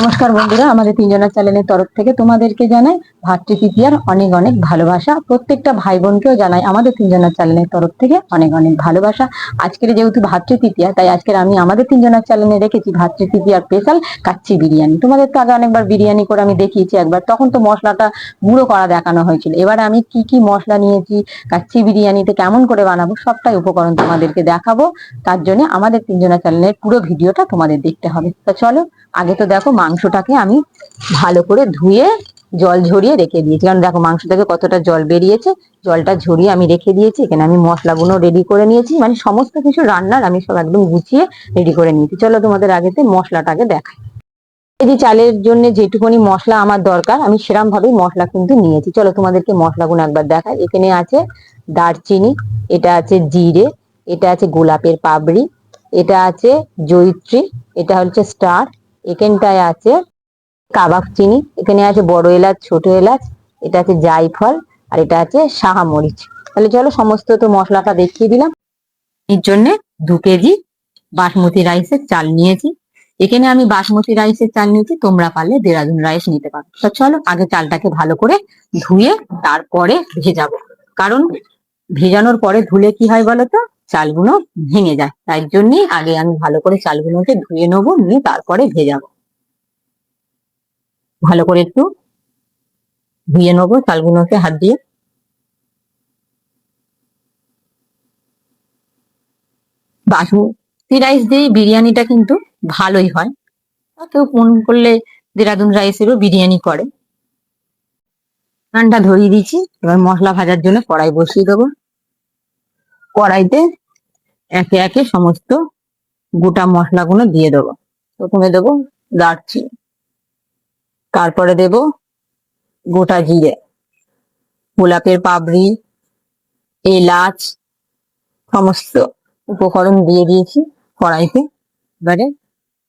নমস্কার বন্ধুরা, আমাদের তিনজনের চ্যানেলের তরফ থেকে তোমাদেরকে জানাই ভাতৃতৃতীয়ার অনেক অনেক ভালোবাসা। প্রত্যেকটা ভাই বোনকেও জানাই আমাদের তিনজনের চ্যানেলের তরফ থেকে অনেক অনেক ভালোবাসা। আজকের যেহেতু ভাতৃতৃতীয়া তাই আজকের আমি আমাদের তিনজনের চ্যানেলে রেখেছি ভাতৃতৃতীয়ার স্পেশাল কাচ্চি বিরিয়ানি। তোমাদের তো আগে অনেকবার বিরিয়ানি করে আমি দেখিয়েছি একবার, তখন তো মশলাটা গুঁড়ো করা দেখানো হয়েছিল। এবারে আমি কি কি মশলা নিয়েছি, কাচ্চি বিরিয়ানিতে কেমন করে বানাবো, সবটাই উপকরণ তোমাদেরকে দেখাবো। তার জন্য আমাদের তিনজনের চ্যানেলের পুরো ভিডিওটা তোমাদের দেখতে হবে। তো চলো আগে তো দেখো মাংসটাকে আমি ভালো করে ধুয়ে জল ঝরিয়ে রেখে দিয়েছি। কারণ দেখো মাংস থেকে কতটা জল বেরিয়েছে, জলটা ঝরিয়ে আমি রেখে দিয়েছি, এখানে আমি মশলাগুলো রেডি করে নিয়েছি। মানে সমস্ত কিছু রান্নার আমি সব একদম গুছিয়ে রেডি করে নিয়েছি। চলো তোমাদের আগেতে মশলাটাকে দেখাই। এই যে চালের জন্য যেটুকুনি মশলা আমার দরকার, আমি সেরকম ভাবেই মশলা কিন্তু নিয়েছি। চলো তোমাদেরকে মশলাগুলো একবার দেখাই। এখানে আছে দারচিনি, এটা আছে জিরে, এটা আছে গোলাপের পাবড়ি, এটা আছে জয়িত্রী, এটা হচ্ছে স্টার এখানটায় আছে কাবাব চিনি, এখানে আছে বড় এলাচ, ছোট এলাচ, এটা আছে জায়ফল, আর এটা আছে মরিচ। তাহলে চলো সমস্ত তো মশলাটা দেখিয়ে দিলাম। এর জন্য দু কেজি বাসমতি রাইসের চাল নিয়েছি। এখানে আমি বাসমতি রাইসের চাল নিয়েছি, তোমরা পারলে দেরাদুন রাইস নিতে পারো। তো চলো আগে চালটাকে ভালো করে ধুয়ে তারপরে ভেজাবো। কারণ ভেজানোর পরে ধুলে কি হয় বলতো চালগুলো ভেঙে যায়। তাই জন্যই আগে আমি ভালো করে চালগুলোকে ধুয়ে নেব, নিয়ে তারপরে ভেজাবো। ভালো করে একটু ধুয়ে নেব চালগুলোকে হাত দিয়ে। বাসমতি রাইস দিয়ে বিরিয়ানিটা কিন্তু ভালোই হয়। কেউ ফোন করলে দেরাদুন রাইসেরও বিরিয়ানি করে। রানটা ধরিয়ে দিয়েছি এবার মশলা ভাজার জন্য কড়াই বসিয়ে দেবো। কড়াইতে একে একে সমস্ত গোটা মশলাগুলো দিয়ে দেবো। প্রথমে দেবো দারচিনি তারপরে দেব গোটা জিরে, গোলাপের পাবড়ি, এলাচ, সমস্ত উপকরণ দিয়ে দিয়েছি কড়াইতে। এবারে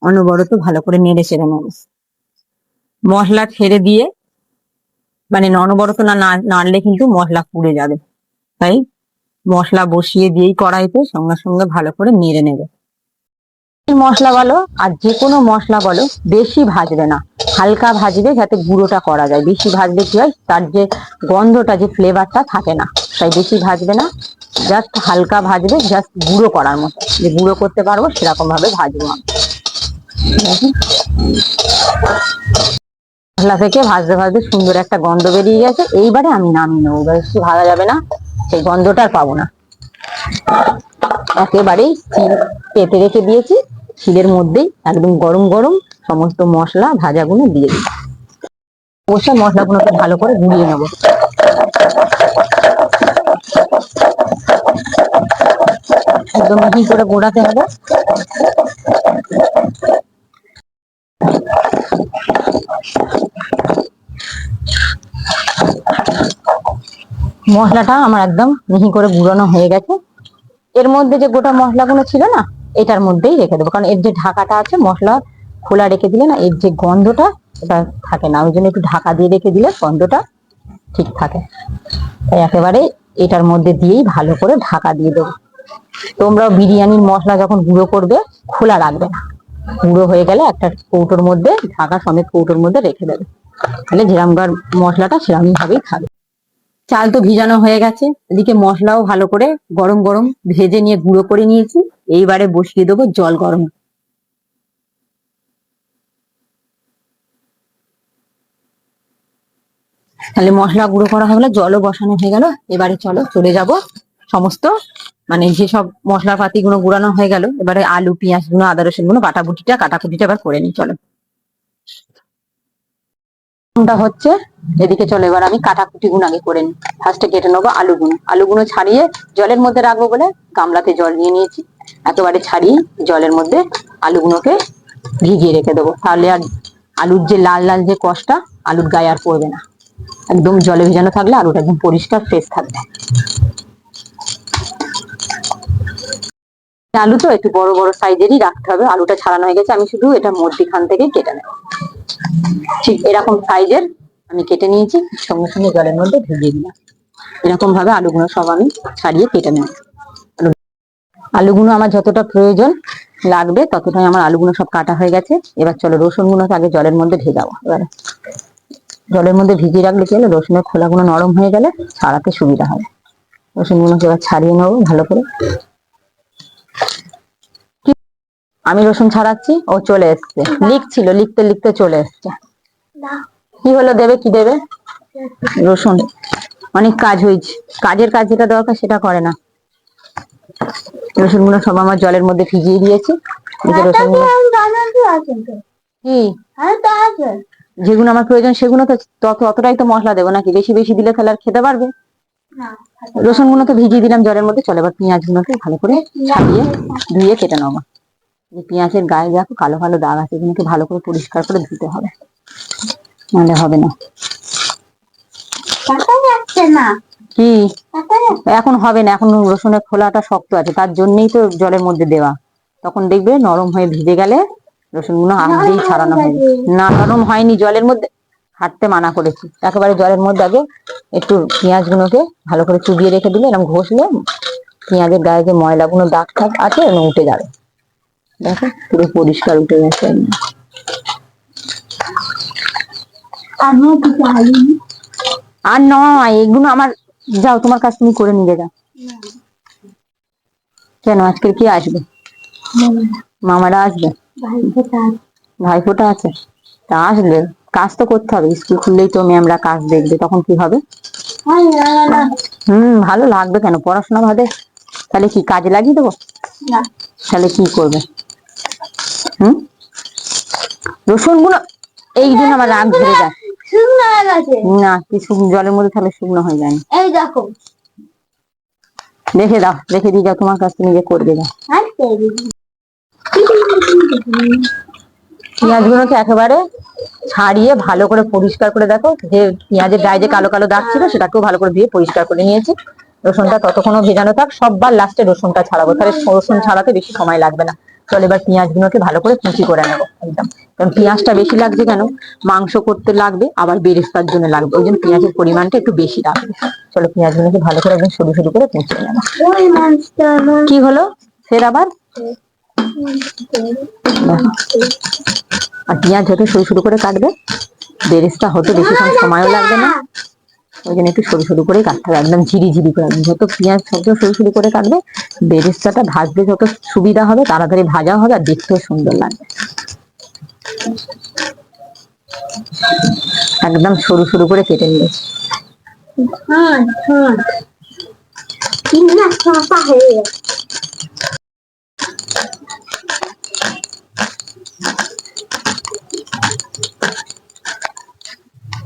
অনবরত ভালো করে নেড়ে চেড়ে নেব। মশলা ছেড়ে দিয়ে মানে অনবরত না- নাড়লে কিন্তু মশলা পুড়ে যাবে। তাই মশলা বসিয়ে দিয়েই কড়াইতে সঙ্গে সঙ্গে ভালো করে নেড়ে নেবে। মশলা বলো আর যে কোনো মশলা বলো বেশি ভাজবে না। হালকা ভাজবে যাতে গুঁড়োটা করা যায়। বেশি ভাজলে কি হয়? তার যে গন্ধটা, যে ফ্লেভারটা থাকে না, তাই বেশি ভাজবে না। জাস্ট হালকা ভাজবে জাস্ট গুঁড়ো করার মতো। যে গুঁড়ো করতে পারব সেরকম ভাবে ভাজবো আমি। মশলা থেকে ভাজতে ভাজতে সুন্দর একটা গন্ধ বেরিয়ে গেছে। এইবারে আমি নামিয়ে নেব। বেশি ভাজা যাবে না। সেই গন্ধটা আর পাবো না। একেবারেই পেতে রেখে দিয়েছি। শিলের মধ্যেই একদম গরম গরম সমস্ত মশলা ভাজাগুলো দিয়ে দিই অবশ্যই মশলাগুলোকে ভালো করে গুলিয়ে নেব। একদম মিহি করে গোড়াতে হবে। মশলাটা আমার একদম মিহি করে গুঁড়ানো হয়ে গেছে। এর মধ্যে যে গোটা মশলাগুলো ছিল না, এটার মধ্যেই রেখে দেবো। কারণ এর যে ঢাকাটা আছে, মশলা খোলা রেখে দিলে না, এর যে গন্ধটা, এটা থাকে না। ওই জন্য একটু ঢাকা দিয়ে রেখে দিলে গন্ধটা ঠিক থাকে। তাই একেবারে এটার মধ্যে দিয়েই ভালো করে ঢাকা দিয়ে দেবো। তোমরা বিরিয়ানির মশলা যখন গুঁড়ো করবে, খোলা রাখবে না। গুঁড়ো হয়ে গেলে একটা কৌটোর মধ্যে, ঢাকা সমেত কৌটোর মধ্যে রেখে দেবে। তাহলে যেরকম মশলাটা সেরকম ভাবেই খাবে। চাল তো ভিজানো হয়ে গেছে। এদিকে মশলাও ভালো করে গরম গরম ভেজে নিয়ে গুঁড়ো করে নিয়েছি। এইবারে বসিয়ে দেবো জল গরম। তাহলে মশলা গুঁড়ো করা হয়ে গেলো, জলও বসানো হয়ে গেল। এবারে চলো চলে যাব সমস্ত মানে যেসব মশলাপাতি গুলো গুঁড়ানো হয়ে গেল। এবারে আলু পেঁয়াজগুলো আদা রসুনগুলো বাটাবুটিটা কাটাকুটিটা এবার করে নিই, চলো। কোনটা হচ্ছে, এদিকে চলো, এবার আমি কাটাকুটি গুণ আগে করে নিই। ফার্স্টে কেটে নেব আলুগুলো আলুগুলো ছাড়িয়ে জলের মধ্যে রাখব বলে গামলাতে জল নিয়ে নিয়েছি। একেবারে ছাড়িয়ে জলের মধ্যে আলুগুলোকে ভিজিয়ে রেখে দেবো। তাহলে আর আলুর যে লাল লাল যে কষটা, আলুর গায়ে আর পড়বে না। একদম জলে ভিজানো থাকলে আলুটা একদম পরিষ্কার ফ্রেশ থাকবে। আলু তো একটু বড় বড় সাইজেরই রাখতে হবে। আলুটা ছাড়ানো হয়ে গেছে। আমি শুধু এটা মধ্যিখান থেকে কেটে নেব। ঠিক এরকম সাইজের আমি কেটে নিয়েছি। সঙ্গে সঙ্গে জলের মধ্যে ভিজিয়ে দিলাম। এরকম ভাবে আলুগুলো সব আমি ছাড়িয়ে কেটে নেব। আলুগুলো আমার যতটা প্রয়োজন লাগবে ততটাই আমার আলুগুলো সব কাটা হয়ে গেছে। এবার চলো রসুনগুলোকে আগে জলের মধ্যে ভেজাবো। এবারে জলের মধ্যে ভিজিয়ে রাখলে কি হলো? রসুনের খোলাগুলো নরম হয়ে গেলে ছাড়াতে সুবিধা হবে। রসুন রসুনগুলোকে এবার ছাড়িয়ে নেব ভালো করে। আমি রসুন ছাড়াচ্ছি, ও চলে এসছে। লিখছিল, লিখতে লিখতে চলে এসছে। কি হলো দেবে, কি দেবে? রসুন। অনেক কাজ হয়েছে কাজের কাজ যেটা দরকার সেটা করে না। রসুনগুলো সব আমার জলের মধ্যে ভিজিয়ে দিয়েছি। যেগুলো আমার প্রয়োজন সেগুলো তো তত অতটাই তো মশলা দেবো নাকি? বেশি বেশি দিলে তাহলে আর খেতে পারবে? রসুনগুলো তো ভিজিয়ে দিলাম জলের মধ্যে চলে এবার পেঁয়াজগুলোকে ভালো করে ছাড়িয়ে ধুয়ে কেটে নেব। এই পেঁয়াজের গায়ে দেখো কালো কালো দাগ আছে এগুলোকে ভালো করে পরিষ্কার করে ধুতে হবে। নাহলে হবে না। কি? এখন হবে না এখন রসুনের খোলাটা শক্ত আছে তার জন্যই তো জলের মধ্যে দেওয়া। তখন দেখবে নরম হয়ে ভিজে গেলে রসুনগুলো হাত দিয়েই ছাড়ানো হবে না নরম হয়নি জলের মধ্যে। হাঁটতে মানা করেছি। একেবারে জলের মধ্যে আগে একটু পেঁয়াজ গুলোকে ভালো করে চুবিয়ে রেখে দিলে এরকম ঘষলে পেঁয়াজের গায়ে যে ময়লাগুলো দাগ টাগ আছে এরকম উঠে যাবে। দেখো পুরো পরিষ্কার উঠে গেছে। আর নয় এগুলো আমার যাও তোমার কাছ তুমি করে নিয়ে যাও। কেন আজকে কি আসবে? মামারা আসবে? ভাইফোঁটা আছে। তা আসলে কাজ তো করতে হবে স্কুল খুললেই তো ম্যামরা কাজ দেখবে তখন কি হবে? হুম ভালো লাগবে কেন? পড়াশোনা ভাবে তাহলে কি কাজে লাগিয়ে দেবো? তাহলে কি করবে? হুম? রসুনগুলো এই জন্য আমার রাগ ধরে যায়। না শুকনো? জলের মধ্যে তাহলে শুকনো হয়ে যায়। এই দেখো। রেখে দাও রেখে দিয়ে যাও তোমার কাছ থেকে নিজে করবে যাও হাসতে পেঁয়াজ একেবারে ছাড়িয়ে ভালো করে পরিষ্কার করে দেখো যে পেঁয়াজের গায়ে যে কালো কালো দাগ ছিল সেটাকেও ভালো করে ধুয়ে পরিষ্কার করে নিয়েছি। রসুনটা ততক্ষণও ভেজানো থাক সববার লাস্টে রসুনটা ছাড়াবো। তাহলে রসুন ছাড়াতে বেশি সময় লাগবে না। চল এবার পেঁয়াজ গুলোকে ভালো করে কুচি করে নেব একদম। কারণ পেঁয়াজটা বেশি লাগছে কেন? মাংস করতে লাগবে আবার বেরেস্তার জন্য লাগবে। ওই জন্য পেঁয়াজের পরিমাণটা একটু বেশি লাগবে। চলো পেঁয়াজ গুলোকে ভালো করে একদম সরু সরু করে কুচিয়ে নেব। কি হলো? ফের আবার? আর পেঁয়াজ যত সরু সরু করে কাটবে। বেরেস্তা হতে বেশিক্ষণ সময়ও লাগবে না। ওই জন্য একটু সরু সরু করেই কাটতে হবে একদম ঝিরি ঝিরি করে যত পেঁয়াজ যত সরু সরু করে কাটবে বেরেস্তাটা ভাজতে যত সুবিধা হবে তাড়াতাড়ি ভাজা হবে আর দেখতেও সুন্দর লাগবে। একদম সরু সরু করে কেটে নিয়েছি হ্যাঁ হ্যাঁ কিনা চাপা হয়ে গেছে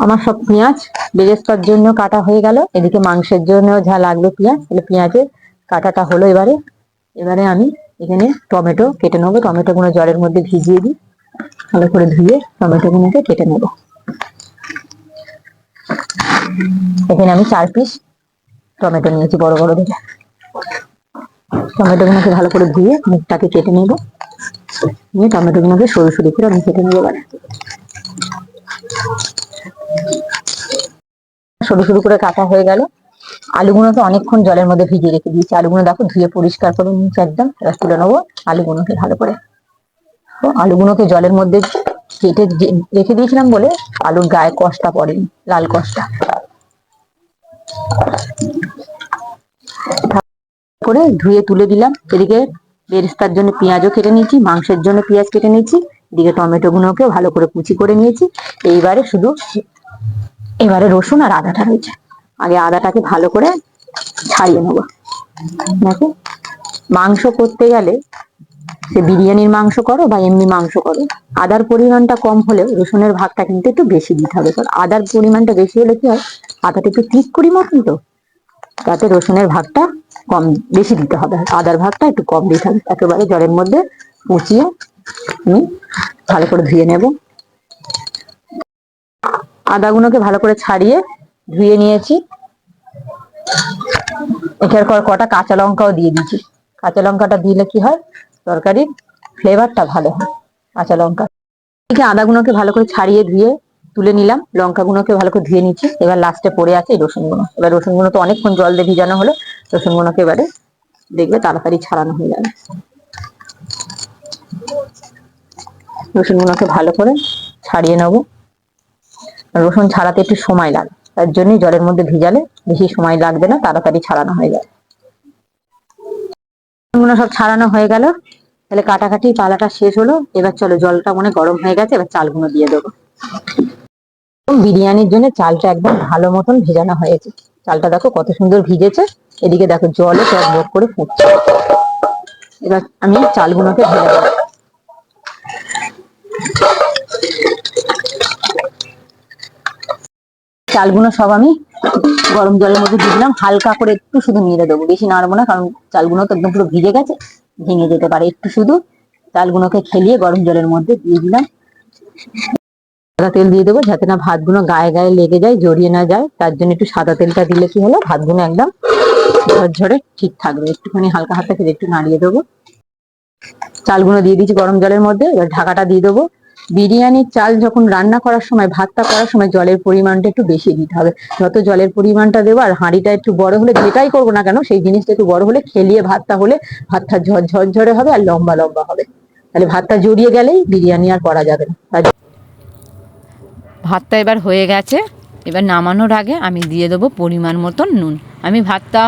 আমার সব পেঁয়াজ বেরেস্তার জন্য কাটা হয়ে গেল। এদিকে মাংসের জন্য যা লাগল পেঁয়াজ তাহলে পেঁয়াজের কাটাটা হলো এবারে। এবারে আমি এখানে টমেটো কেটে নেব। টমেটো গুলো জলের মধ্যে ভিজিয়ে দিই। ভালো করে ধুয়ে টমেটো গুলোকে কেটে নেব। এখানে আমি চার পিস টমেটো নিয়েছি বড় বড় দেখে। টমেটো গুলোকে ভালো করে ধুয়ে মুখটাকে কেটে নেব। নিয়ে টমেটো গুলোকে সরু সরু করে আমি কেটে নেব সরু সরু করে কাটা হয়ে গেল। তো অনেকক্ষণ জলের মধ্যে ভিজিয়ে রেখে দিয়েছি। আলুগুলো দেখো ধুয়ে পরিষ্কার করে নিয়েছি একদম। এবার তুলে নেব আলুগুলোকে ভালো করে। তো আলুগুলোকে জলের মধ্যে কেটে রেখে দিয়েছিলাম বলে আলুর গায়ে কষটা পড়েনি, লাল কষটা করে ধুয়ে তুলে দিলাম। এদিকে বেরেস্তার জন্য পেঁয়াজও কেটে নিয়েছি, মাংসের জন্য পেঁয়াজ কেটে নিয়েছি। এদিকে টমেটো গুলোকেও ভালো করে কুচি করে নিয়েছি। এইবারে শুধু এবারে রসুন আর আদাটা রয়েছে। আগে আদাটাকে ভালো করে ছাড়িয়ে নেব। দেখো, মাংস করতে গেলে সে বিরিয়ানির মাংস করো বা এমনি মাংস করো, আদার পরিমাণটা কম হলেও রসুনের ভাগটা কিন্তু একটু বেশি দিতে হবে। কারণ আদার পরিমাণটা বেশি হলে কি হয়, আদাটা একটু ঠিক করি মতন তো, তাতে রসুনের ভাগটা কম বেশি দিতে হবে। আদার ভাগটা একটু কম দিতে হবে। একেবারে জলের মধ্যে মুচিয়ে ভালো করে ধুয়ে নেব। আদাগুলোকে ভালো করে ছাড়িয়ে ধুয়ে নিয়েছি। এটার পর কটা কাঁচা লঙ্কাও দিয়ে দিয়েছি। কাঁচা লঙ্কাটা দিলে কি হয়? তরকারির ফ্লেভারটা ভালো হয়। কাঁচা লঙ্কা। এদিকে আদাগুলোকে ভালো করে ছাড়িয়ে ধুয়ে তুলে নিলাম। লঙ্কাগুলোকে ভালো করে ধুয়ে নিচ্ছি। এবার লাস্টে পড়ে আছে রসুনগুলো এবার রসুনগুলো তো অনেকক্ষণ জল দিয়ে ভিজানো হলো। রসুনগুলোকে এবারে দেখবে তাড়াতাড়ি ছাড়ানো হয়ে যাবে। রসুনগুলোকে ভালো করে ছাড়িয়ে নেব। রসুন ছাড়াতে একটু সময় লাগে, তার জন্যই জলের মধ্যে ভিজালে বেশি সময় লাগবে না, তাড়াতাড়ি ছাড়ানো হয়ে রসুনগুলো সব ছাড়ানো হয়ে গেল, তাহলে কাটাকাটি পালাটা শেষ হলো, এবার চলো জলটা মনে গরম হয়ে গেছে, এবার চালগুলো দিয়ে দেবো। বিরিয়ানির জন্য চালটা একদম ভালো মতন ভেজানো হয়েছে। চালটা দেখো কত সুন্দর ভিজেছে, এদিকে দেখো জলে টক করে ফুটছে। এবার আমি চালগুলোকে ঢেলে দেবো চালগুলো সব আমি গরম জলের মধ্যে দিয়ে দিলাম। হালকা করে একটু শুধু নেড়ে দেবো। বেশি নাড়বো না, কারণ চালগুলো তো একদম পুরো ভিজে গেছে, ভেঙে যেতে পারে একটু শুধু। চালগুলোকে খেলিয়ে গরম জলের মধ্যে দিয়ে দিলাম। সাদা তেল দিয়ে দেবো যাতে না ভাতগুলো গায়ে গায়ে লেগে যায়, জড়িয়ে না যায়। তার জন্য একটু সাদা তেলটা দিলে কি হলো, ভাতগুলো একদম ঝরঝরে ঠিক থাকবে। একটুখানি হালকা হাতে ফেলে একটু নাড়িয়ে দেবো। চালগুলো দিয়ে দিচ্ছি গরম জলের মধ্যে। এবার ঢাকাটা দিয়ে দেবো। বিরিয়ানির চাল যখন রান্না করার সময়, ভাতটা করার সময় জলের পরিমাণটা একটু বেশি দিতে হবে। যত জলের পরিমাণটা দেবো আর হাঁড়িটা একটু বড় হলে যেটাই করব না কেন, সেই জিনিসটা একটু বড় হলে খেলিয়ে ভাতটা হলে ভাতটা ঝর ঝরঝরে হবে আর লম্বা লম্বা হবে। তাহলে ভাতটা জড়িয়ে গেলেই বিরিয়ানি আর করা যাবে না। ভাতটা এবার হয়ে গেছে। এবার নামানোর আগে আমি দিয়ে দেবো পরিমাণ মতন নুন। আমি ভাতটা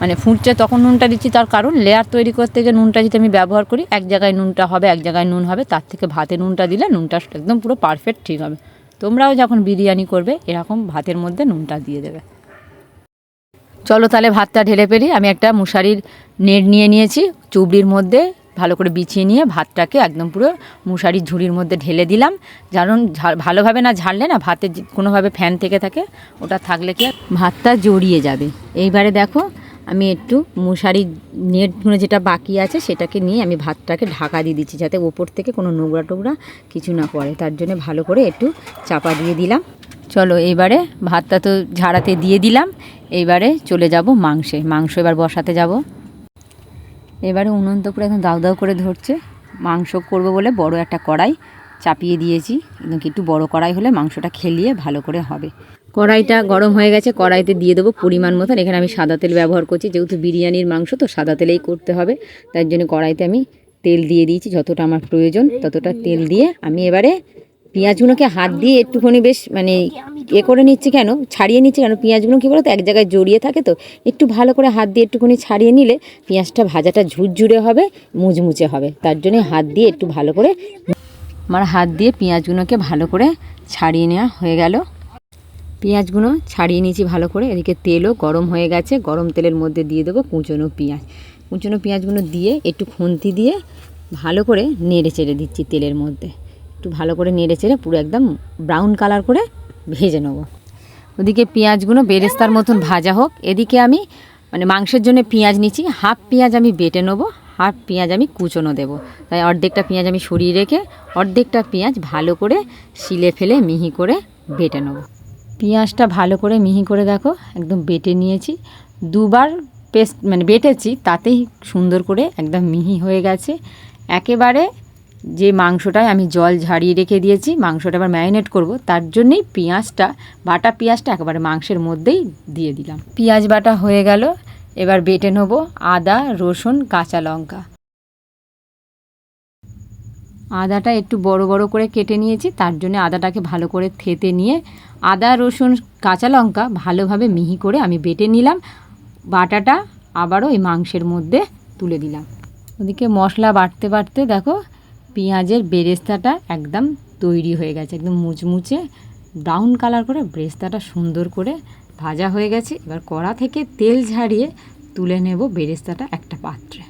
মানে ফুটছে তখন নুনটা দিচ্ছি, তার কারণ লেয়ার তৈরি করতে গিয়ে নুনটা যদি আমি ব্যবহার করি, এক জায়গায় নুনটা হবে, এক জায়গায় নুন হবে, তার থেকে ভাতে নুনটা দিলে নুনটা একদম পুরো পারফেক্ট ঠিক হবে। তোমরাও যখন বিরিয়ানি করবে, এরকম ভাতের মধ্যে নুনটা দিয়ে দেবে। চলো তাহলে ভাতটা ঢেলে ফেলি। আমি একটা মশারির নেট নিয়ে নিয়েছি, চুবড়ির মধ্যে ভালো করে বিছিয়ে নিয়ে ভাতটাকে একদম পুরো মশারির ঝুড়ির মধ্যে ঢেলে দিলাম। ঝা- ভালোভাবে না ঝাড়লে না ভাতে কোনোভাবে ফ্যান থেকে থাকে, ওটা থাকলে কি ভাতটা জড়িয়ে যাবে। এইবারে দেখো আমি একটু মশারির নেটগুলো যেটা বাকি আছে সেটাকে নিয়ে আমি ভাতটাকে ঢাকা দিয়ে দিচ্ছি যাতে ওপর থেকে কোনো নোংরা টোংরা কিছু না পড়ে। তার জন্য ভালো করে একটু চাপা দিয়ে দিলাম। চলো এইবারে ভাতটা তো ঝাড়াতে দিয়ে দিলাম। এইবারে চলে যাব মাংসে। মাংস এবার বসাতে যাব। এবারে উনুন তো পুরো একদম দাউ দাউ করে ধরছে। মাংস করব বলে বড় একটা কড়াই। চাপিয়ে দিয়েছি। একদম একটু বড় কড়াই হলে মাংসটা খেলিয়ে ভালো করে হবে। কড়াইটা গরম হয়ে গেছে, কড়াইতে দিয়ে দেবো পরিমাণ মতন। এখানে আমি সাদা তেল ব্যবহার করছি, যেহেতু বিরিয়ানির মাংস তো সাদা তেলেই করতে হবে। তার জন্য কড়াইতে আমি তেল দিয়ে দিয়েছি, যতটা আমার প্রয়োজন ততটা তেল দিয়ে। আমি এবারে পেঁয়াজগুলোকে হাত দিয়ে একটুখানি বেশ মানে এ করে নিচ্ছি কেন? ছাড়িয়ে নিচ্ছি কেন? পেঁয়াজগুলো কী বলো তো এক জায়গায় জড়িয়ে থাকে তো। একটু ভালো করে হাত দিয়ে একটুখানি ছাড়িয়ে নিলে পেঁয়াজটা ভাজাটা ঝুরঝুরে হবে, মুচমুচে হবে। তার জন্য হাত দিয়ে একটু ভালো করে আমার হাত দিয়ে পেঁয়াজগুলোকে ভালো করে ছাড়িয়ে নেওয়া হয়ে গেল। পেঁয়াজগুলো ছাড়িয়ে নিয়েছি ভালো করে। এদিকে তেলও গরম হয়ে গেছে। গরম তেলের মধ্যে দিয়ে দেবো কুঁচনো পেঁয়াজ। কুঁচনো পেঁয়াজগুলো দিয়ে একটু খুন্তি দিয়ে ভালো করে নেড়ে চেড়ে দিচ্ছি তেলের মধ্যে। একটু ভালো করে নেড়ে চেড়ে পুরো একদম ব্রাউন কালার করে ভেজে নেব। ওদিকে পেঁয়াজগুলো বেরেস্তার মতন ভাজা হোক। এদিকে আমি মানে মাংসের জন্য পেঁয়াজ নিচ্ছি হাফ পেঁয়াজ আমি বেটে নেব। হাফ পেঁয়াজ আমি কুচনো দেবো। তাই অর্ধেকটা পেঁয়াজ আমি সরিয়ে রেখে অর্ধেকটা পেঁয়াজ ভালো করে শিলে ফেলে মিহি করে বেটে নেব। পেঁয়াজটা ভালো করে মিহি করে দেখো, একদম বেটে নিয়েছি। দুবার পেস্ট মানে বেটেছি, তাতেই সুন্দর করে একদম মিহি হয়ে গেছে। একেবারে যে মাংসটায় আমি জল ঝাড়িয়ে রেখে দিয়েছি, মাংসটা আবার ম্যারিনেট করব, তার জন্যেই পেঁয়াজটা, বাটা পেঁয়াজটা একেবারে মাংসের মধ্যেই দিয়ে দিলাম। পেঁয়াজ বাটা হয়ে গেল। এবার বেটে নেব আদা, রসুন, কাঁচা লঙ্কা। আদাটা একটু বড় বড় করে কেটে নিয়েছি, তার জন্য আদাটাকে ভালো করে থেতে নিয়ে আদা, রসুন, কাঁচা লঙ্কা ভালোভাবে মিহি করে আমি বেটে নিলাম। বাটাটা আবারও এই মাংসের মধ্যে তুলে দিলাম। ওদিকে মশলা বাটতে বাটতে দেখো, পেঁয়াজের বেরেস্তাটা একদম তৈরি হয়ে গেছে, একদম মুচমুচে ব্রাউন কালার করে বেরেস্তাটা সুন্দর করে ভাজা হয়ে গেছে। এবার কড়া থেকে তেল ঝাড়িয়ে তুলে নেব বেরেস্তাটা একটা পাত্রে।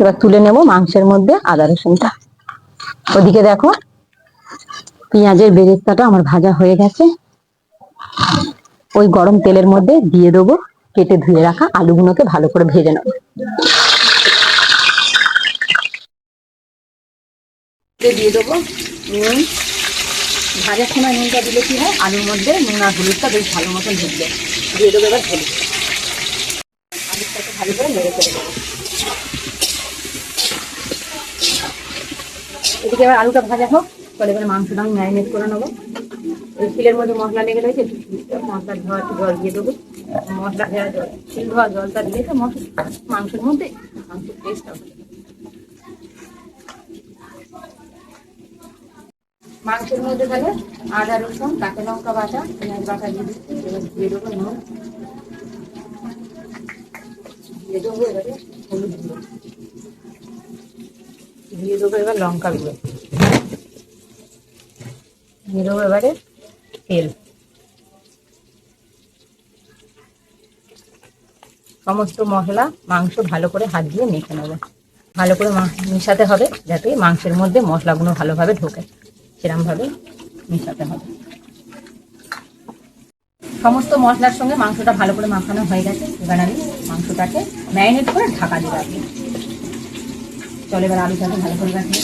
এবার তুলে নেব মাংসের মধ্যে আদা রসুনটা। ওদিকে দেখো পেঁয়াজের বেরেস্তাটা আমার ভাজা হয়ে গেছে। ওই গরম তেলের মধ্যে দিয়ে দেবো কেটে ধুয়ে রাখা আলুগুলোকে ভালো করে ভেজে নেব। দিয়ে দেবো নুন ভাজার সময় নুনটা দিলে কি হয়? আলুর মধ্যে নুন আর হলুদটা বেশ ভালো মতন ঢুকবে। দিয়ে দেবো এবার হলুদ। আলুটাকে ভালো করে নেড়ে করে দেবো এদিকে এবার আলুটা ভাজা হোক, তাহলে এবার মাংসটা আমি ম্যারিনেট করে নেব। ওই শিলের মধ্যে মশলা লেগে রয়েছে, মশলার ধোয়া জল দিয়ে দেবো। মশলা দেওয়া জল তেল ধোয়া জলটা দিলে তো মশলা মাংসের মধ্যে মাংসের টেস্ট হবে। মাংসের মধ্যে তাহলে আদা, রসুন, কাঁচা লঙ্কা বাটা, পেঁয়াজ বাটা দিয়ে দিচ্ছি, এবার দিয়ে দেবো নুন। দিয়ে দেবো এবারে হলুদ গুঁড়ো। দিয়ে দেবো এবার লঙ্কা গুঁড়ো। দিয়ে দেবো এবারে তেল। সমস্ত মশলা, মাংস ভালো করে হাত দিয়ে মেখে নেব। ভালো করে মেশাতে হবে যাতে মাংসের মধ্যে মশলাগুলো ভালোভাবে ঢোকে। সেরকমভাবে মেশাতে হবে। সমস্ত মশলার সঙ্গে মাংসটা ভালো করে মাখানো হয়ে গেছে। এবার আমি মাংসটাকে ম্যারিনেট করে ঢাকা দিয়ে রাখব। চলে এবার আলুটাকে ভালো করে রাখি।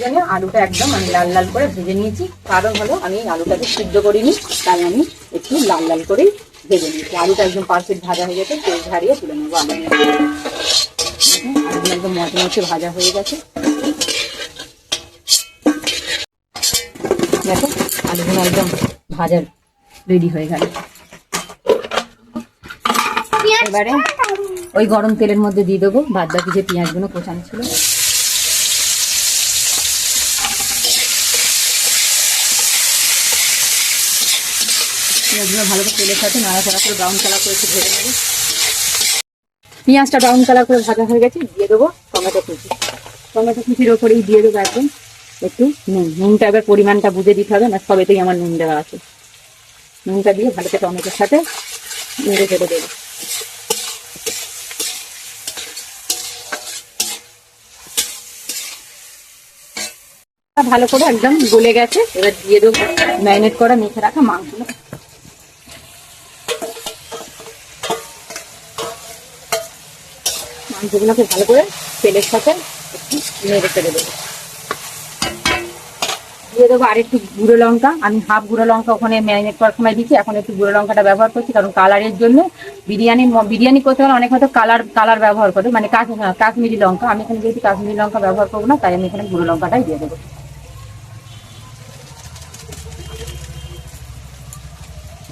জন্য আলুটা একদম আমি লাল লাল করে ভেজে নিয়েছি। কারণ হলো আমি আলুটাকে সিদ্ধ করিনি, তাই আমি একটু লাল লাল করেই ভেজে নিয়েছি। আলুটা একদম পারফেক্ট ভাজা হয়ে গেছে, তেল ঝারিয়ে তুলে নেব আলু একদম মচে মচে ভাজা হয়ে গেছে। দেখো আলুগুলো একদম ভাজার রেডি হয়ে গেল। এবারে ওই গরম তেলের মধ্যে দিয়ে দেবো। বাদ বাকি যে পেঁয়াজগুলো কোচানো ছিল। পেঁয়াজগুলো ভালো করে তেলের সাথে নাড়াচাড়া করে ব্রাউন কালার করে একটু ভেজে নেব। পেঁয়াজটা ব্রাউন কালার করে ভাজা হয়ে গেছে দিয়ে দেবো টমেটো কুচি। টমেটো কুচির ওপরেই দিয়ে দেবো একদম একটু নুন। নুনটা এবার পরিমাণটা বুঝে দিতে হবে, না সবেতেই আমার নুন দেওয়া আছে। নুনটা দিয়ে ভালো করে টমেটোর সাথে নেড়ে চেড়ে দেবো। ভালো করে একদম গলে গেছে, এবার দিয়ে দেবো ম্যারিনেট করা মেখে রাখা মাংস মাংসগুলোকে ভালো করে তেলের সাথে নেড়ে চেড়ে দেবো। দিয়ে দেবো আর একটু গুঁড়ো লঙ্কা। আমি হাফ গুঁড়ো লঙ্কা ওখানে ম্যারিনেট করার সময় দিচ্ছি। এখন একটু গুঁড়ো লঙ্কাটা ব্যবহার করছি কারণ কালারের জন্য বিরিয়ানি বিরিয়ানি করতে হলে অনেক হয়তো কালার কালার ব্যবহার করে। মানে হ্যাঁ, কাশ্মীরি লঙ্কা। আমি এখানে যেহেতু কাশ্মীরি লঙ্কা ব্যবহার করব না তাই আমি এখানে গুঁড়ো লঙ্কাটাই দিয়ে দেবো।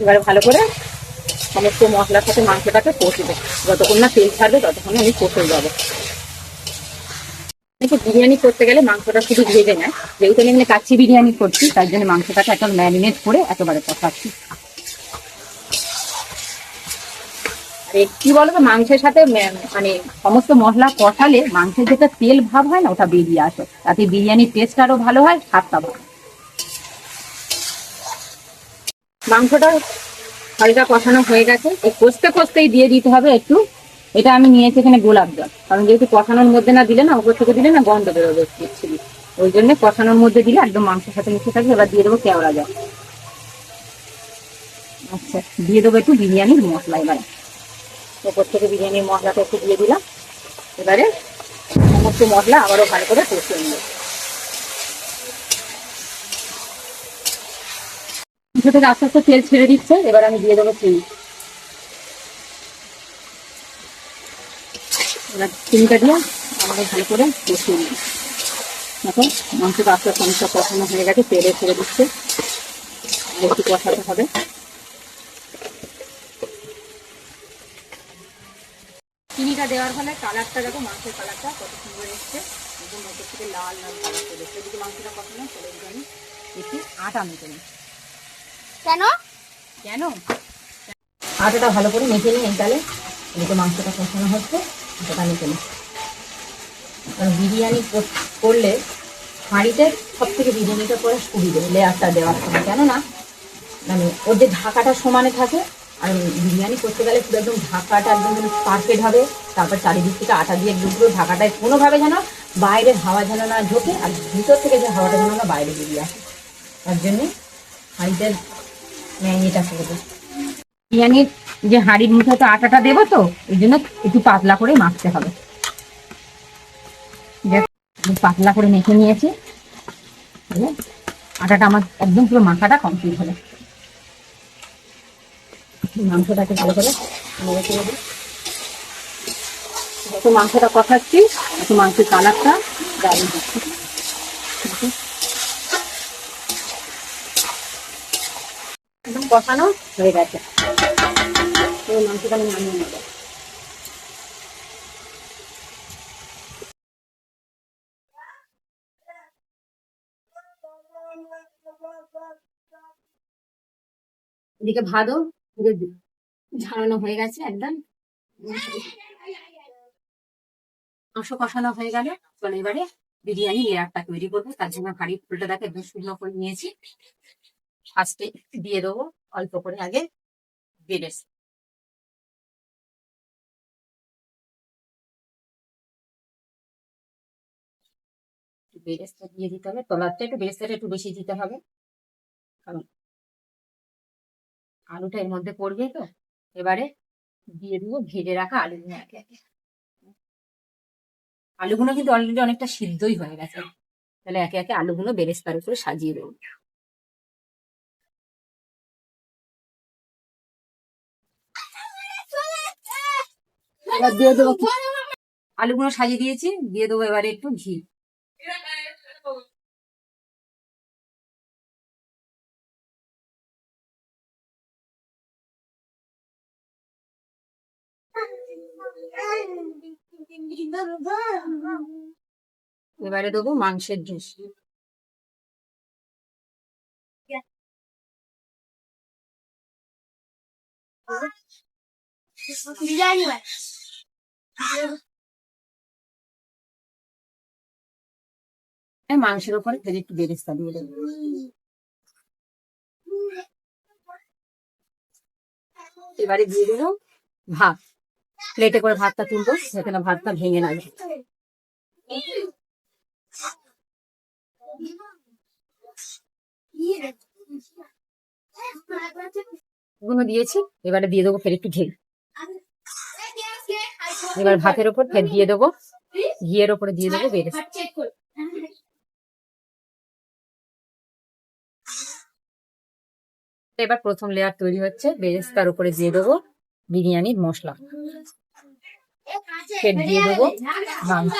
এবারে ভালো করে সমস্ত মশলার সাথে মাংসটাকে কষে দেবো যতক্ষণ না তেল ছাড়বে ততক্ষণ আমি কষে যাব দেখো, বিরিয়ানি করতে গেলে মাংসটা শুধু ভেজে নেয়। যেহেতু আমি এখানে বিরিয়ানি করছি, তার জন্য মাংসটাকে একদম ম্যারিনেট করে একেবারে কষাচ্ছি। কি বলতো, মাংসের সাথে মানে সমস্ত মশলা কষালে মাংসের যেটা তেল ভাব হয় না, ওটা বেরিয়ে আসে। তাতে বিরিয়ানির টেস্ট আরও ভালো হয়, স্বাদটা ভালো মাংসটা হালকা কষানো হয়ে গেছে। কষতে কষতেই দিয়ে দিতে হবে একটু। এটা আমি নিয়েছি এখানে গোলাপ জল। কারণ যেহেতু কষানোর মধ্যে না দিলে না, উপর থেকে দিলে না গন্ধ বেরোবে ছিলি ওই জন্য কষানোর মধ্যে দিলে একদম মাংসের সাথে মিশে থাকবে। এবার দিয়ে দেবো কেওড়া জল। আচ্ছা দিয়ে দেবো একটু বিরিয়ানির মশলা এবারে। ওপর থেকে বিরিয়ানির মশলাটা একটু দিয়ে দিলাম। এবারে সমস্ত মশলা আবারও ভালো করে কষিয়ে নেব। থেকে আস্তে আস্তে তেল ছেড়ে দিচ্ছে। এবার আমি দিয়ে দেবো চিনি। এবার চিনিটা দিয়ে আমাকে ভালো করে কষিয়ে নিই। দেখো মাংসটা আস্তে আস্তে অনেকটা কষানো হয়ে গেছে তেলে ছেড়ে দিচ্ছে। একটু কষাতে হবে। চিনিটা দেওয়ার ফলে কালারটা দেখো মাংসের কালারটা কত সুন্দর এসছে। একদম ওপর থেকে লাল লাল কালার চলে এসছে। এদিকে মাংসটা কষানো চলে এদিকে আমি একটু আটা মেখে নিই। কেন? কেন? আটাটা ভালো করে মেখে নিই এই তাহলে এদিকে মাংসটা কষানো হচ্ছে। মেখে নিই কারণ বিরিয়ানি কর- করলে হাঁড়িতে সব থেকে বিরিয়ানিটা করে সুবিধে লেয়ারটা দেওয়ার সময়। কেননা মানে ওর যে ঢাকাটা সমানে থাকে, আর বিরিয়ানি করতে গেলে পুরো একদম ঢাকাটা একদম পারফেক্ট হবে, তারপর চারিদিক থেকে আটা দিয়ে একদম পুরো ঢাকাটায় কোনোভাবে যেন বাইরের হাওয়া যেন না ঢোকে, আর ভিতর থেকে যে হাওয়াটা যেন না বাইরে বেরিয়ে আসে। তার জন্যে হাঁড়িতে ম্যাগনিটা করব বিরিয়ানির যে হাঁড়ির মুখে তো আটাটা দেবো তো এই জন্য একটু পাতলা করে মাখতে হবে। পাতলা করে মেখে নিয়েছি? আটাটা আমার একদম পুরো মাখাটা কমপ্লিট হলো। মাংসটাকে ভালো করে যত মাংসটা কষাচ্ছি, তত মাংসের কালারটা দারুণ একদম কষানো হয়ে গেছে। তো মাংসটা আমি নামিয়ে নেব। এদিকে পুরো ঝাড়ানো হয়ে গেছে একদম। মাংস কষানো হয়ে গেল। চলো এবারে বিরিয়ানি লেয়ারটা তৈরি করব। তার জন্য হাঁড়ি ফুলটা দেখে একদম শুকনো করে নিয়েছি। ফার্স্টে দিয়ে দেবো, অল্প করে আগে বেরেস বেরেসটা দিয়ে দিতে হবে। তলারটা একটু বেরেসটা একটু বেশি দিতে হবে। কারণ আলুটা এর মধ্যে পড়বে তো। এবারে দিয়ে দেবো ভেজে রাখা আলুগুলো একে একে। আলুগুলো কিন্তু অলরেডি অনেকটা সিদ্ধই হয়ে গেছে। তাহলে একে একে আলুগুলো বেরেস্তার উপরে সাজিয়ে দেবো। দিয়ে দেবো আলুগুলো সাজিয়ে দিয়েছি। দিয়ে দেবো এবারে একটু ঘি। এবারে দেবো মাংসের জুস। মাংসের উপরে ফের একটু বেরেস্তা দিয়ে দেবো। এবারে দিয়ে দেবো ভাত। প্লেটে করে ভাতটা তুলবো, সেখানে ভাতটা ভেঙে না। এগুলো দিয়েছি, এবারে দিয়ে দেবো ফের একটু ঘি এবার ভাতের ওপর ফের দিয়ে দেবো, ঘিয়ের ওপরে দিয়ে দেবো বেরেস্তা। এবার প্রথম লেয়ার তৈরি হচ্ছে, বেরেস্তার উপরে দিয়ে দেবো বিরিয়ানির মশলা। ফের দিয়ে দেবো। মাংস।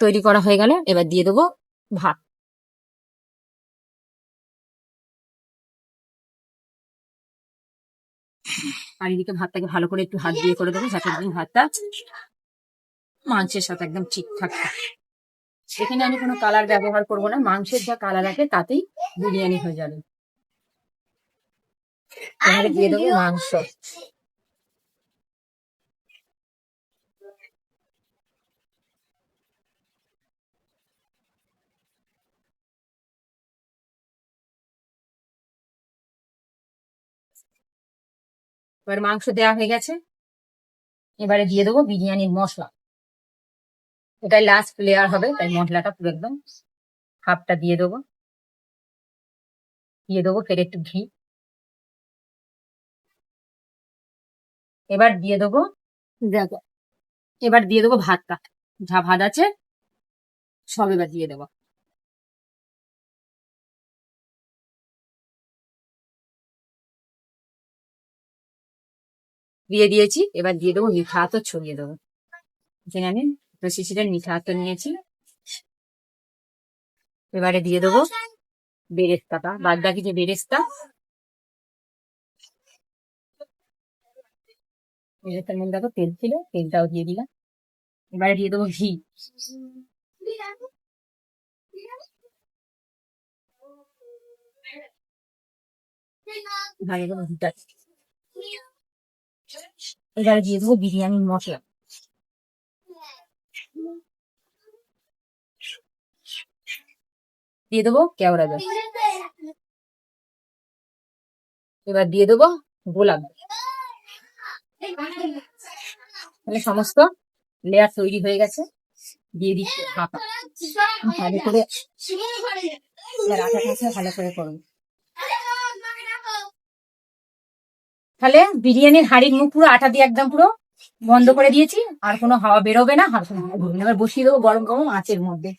তৈরি করা হয়ে গেল। এবার দিয়ে দেবো ভাত। আর এদিকে ভাতটাকে ভালো করে একটু হাত দিয়ে করে দেবো, যাতে একদম ভাতটা মাংসের সাথে একদম ঠিকঠাক। সেখানে আমি কোনো কালার ব্যবহার করব না, মাংসের যা কালার আছে তাতেই বিরিয়ানি হয়ে যাবে দিয়ে দেবো মাংস এবার মাংস দেওয়া হয়ে গেছে। এবারে দিয়ে দেবো বিরিয়ানির মশলা। এটাই লাস্ট লেয়ার হবে তাই মশলাটা পুরো একদম হাফটা দিয়ে দেবো। দিয়ে দেবো ফের একটু ঘি। এবার দিয়ে দেবো দেখো। এবার দিয়ে দেবো ভাতটা। যা ভাত আছে সব এবার দিয়ে দেবো। দিয়ে দিয়েছি, এবার দিয়ে দেবো মিঠা আতর ছড়িয়ে দেবো। এখানে আমি শিশিরের মিঠা আতর নিয়েছি। এবারে দিয়ে দেবো বেরেস্তাটা, বাদ বাকি যে বেরেস্তা, বেরেস্তার মধ্যে দেখো তেল ছিল, তেলটাও দিয়ে দিলাম। এবারে দিয়ে দেবো ঘি। ভালো ঘিটা। এবারে দিয়ে দেবো বিরিয়ানির মশলা। দিয়ে দেবো কেওড়া জল। এবার দিয়ে দেবো গোলাপ। তাহলে সমস্ত লেয়ার তৈরি হয়ে গেছে। দিয়ে দিচ্ছি ভালো করে ভালো করে করুন তাহলে বিরিয়ানির হাড়ির মুখ পুরো আটা দিয়ে একদম পুরো বন্ধ করে দিয়েছি আর কোনো হাওয়া বেরোবে না আর কোনো হাওয়া বেরোবে না। এবার বসিয়ে দেবো গরম গরম আঁচের মধ্যে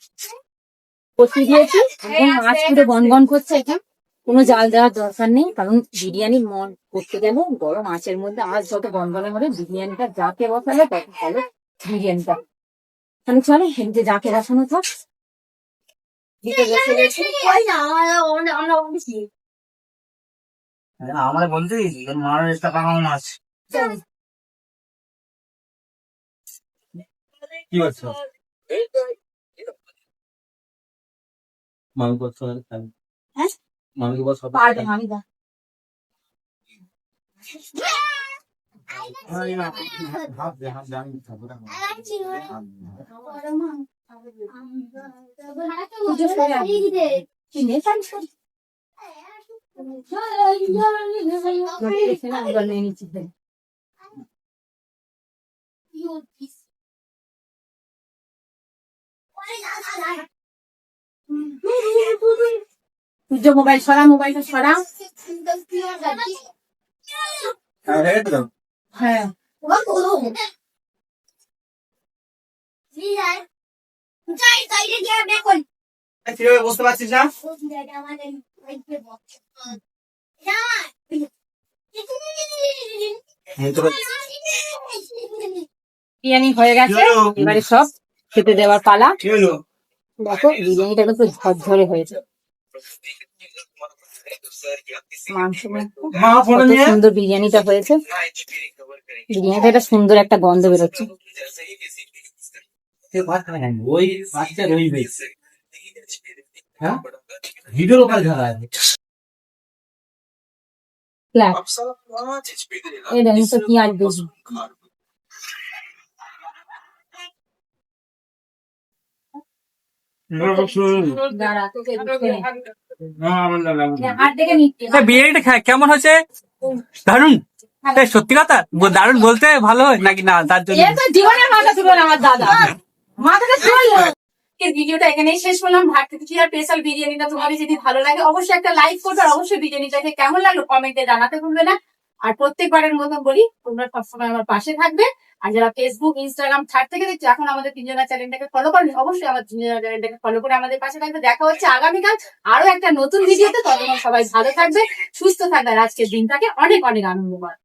বসিয়ে দিয়েছি আঁচ পুরো গনগন করছে এটা কোনো জাল দেওয়ার দরকার নেই কারণ বিরিয়ানি মন করতে গেলে গরম আঁচের মধ্যে আঁচ যত গনগনে হবে বিরিয়ানিটা যাকে বসালে তত ভালো বিরিয়ানিটা তাহলে চলো এদিকে যাকে বসানো থাক দিতে বসে গেছি আমরা- তোর মার টাকা কেমন আছে কি করছ? মামি করছ হ্যাঁ? মামি কি বলছো পারবে আমি দা- ভাব সূর্য মোবাইল সরা মোবাইলটা সরা হ্যাঁ। হ্যাঁ বুঝতে পারছিস না বিরিয়ানি হয়ে গেছে এবারে সব খেতে দেওয়ার পালা। দেখো বিরিয়ানিটা কিন্তু ঝরঝরে হয়েছে। সুন্দর বিরিয়ানিটা হয়েছে। বিরিয়ানিটা একটা সুন্দর একটা গন্ধ বেরোচ্ছে। ওই বাচ্চা রইবে হ্যাঁ? ভিডিও ফ্ল্যাট এই দেখেন তো পেঁয়াজ বেশি বিরিয়ানিটা কেমন হয়েছে? দারুণ তাই সত্যি কথা দারুণ বলতে ভালো হয়। নাকি না তার জন্য? জীবনের মাথা ছিল আমার দাদা। মাথাটা আজকের ভিডিওটা এখানেই শেষ করলাম। ভারতীয় আর স্পেশাল বিরিয়ানিটা তোমাদের যদি ভালো লাগে, অবশ্যই একটা লাইক করবে আর অবশ্যই বিরিয়ানিটাকে কেমন লাগল কমেন্টে জানাতে ভুলবে না। আর প্রত্যেকবারের মতন বলি, তোমরা সবসময় আমার পাশে থাকবে। আর যারা ফেসবুক ইনস্টাগ্রাম থার্ড থেকে দেখছ, এখন আমাদের তিনজনের চ্যানেলটাকে ফলো করবে অবশ্যই আমার তিনজনের চ্যানেলটাকে ফলো করে আমাদের পাশে থাকবে। দেখা হচ্ছে আগামীকাল আরও একটা নতুন ভিডিওতে। ততক্ষণ সবাই ভালো থাকবে, সুস্থ থাকবে। আর আজকের দিনটাকে অনেক অনেক আনন্দ আনন্দময়।